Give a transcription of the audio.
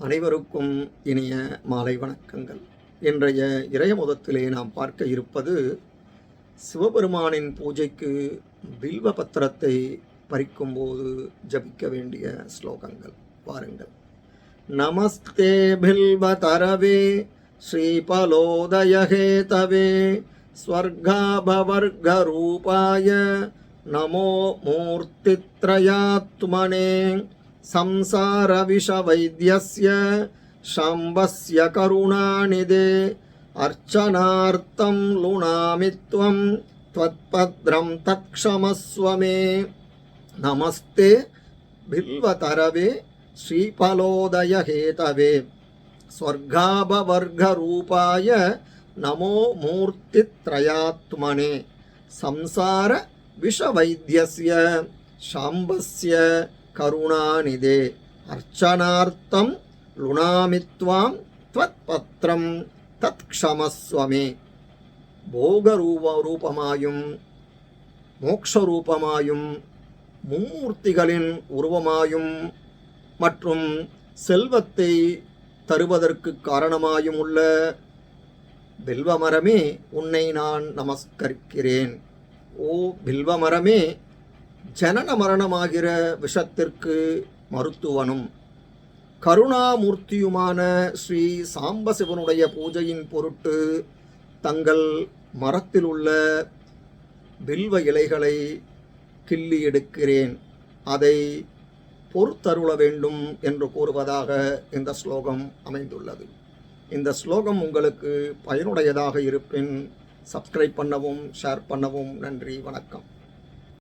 அனைவருக்கும் இனிய மாலை வணக்கங்கள். இன்றைய இறையமுதத்திலே நாம் பார்க்க இருப்பது சிவபெருமானின் பூஜைக்கு பில்வ பத்திரத்தை பறிக்கும்போது ஜபிக்க வேண்டிய ஸ்லோகங்கள். பாருங்கள் நமஸ்தே பில்வ தரவே ஸ்ரீபலோதயஹேதவே ஸ்வர்காபவர்கரூபாய நமோ மூர்த்தித்ரயாத்மனே. संसारविषवैद्यस्य शाम्बस्य करुणानिदे अर्चनार्थं लुणामि त्वं त्वत्पद्रं तत्क्षमस्व मे नमस्ते बिल्वतरवे श्रीफलोदयहेतवे स्वर्गाभवर्गरूपाय नमो मूर्तित्रयात्मने संसारविषवैद्यस्य शाम्बस्य கருணாநிதே. அர்ச்சனார்த்தம் லுணாமித்வாம் துவத் பத்திரம் தத் க்ஷமஸ்வமே போகரூப ரூபமாயும் மோக்ஷரூபமாயும் மும்மூர்த்திகளின் உருவமாயும் மற்றும் செல்வத்தை தருவதற்கு காரணமாயும் உள்ள பில்வமரமே உன்னை நான் நமஸ்கரிக்கிறேன். ஓ பில்வமரமே ஜனன மரணமாகிற விஷத்திற்கு மருத்துவனும் கருணாமூர்த்தியுமான ஸ்ரீ சாம்பசிவனுடைய பூஜையின் பொருட்டு தங்கள் மரத்தில் உள்ள வில்வ இலைகளை கிள்ளி எடுக்கிறேன். அதை பொறுத்தருள வேண்டும் என்று கூறுவதாக இந்த ஸ்லோகம் அமைந்துள்ளது. இந்த ஸ்லோகம் உங்களுக்கு பயனுடையதாக இருப்பின் சப்ஸ்கிரைப் பண்ணவும் ஷேர் பண்ணவும் நன்றி வணக்கம்.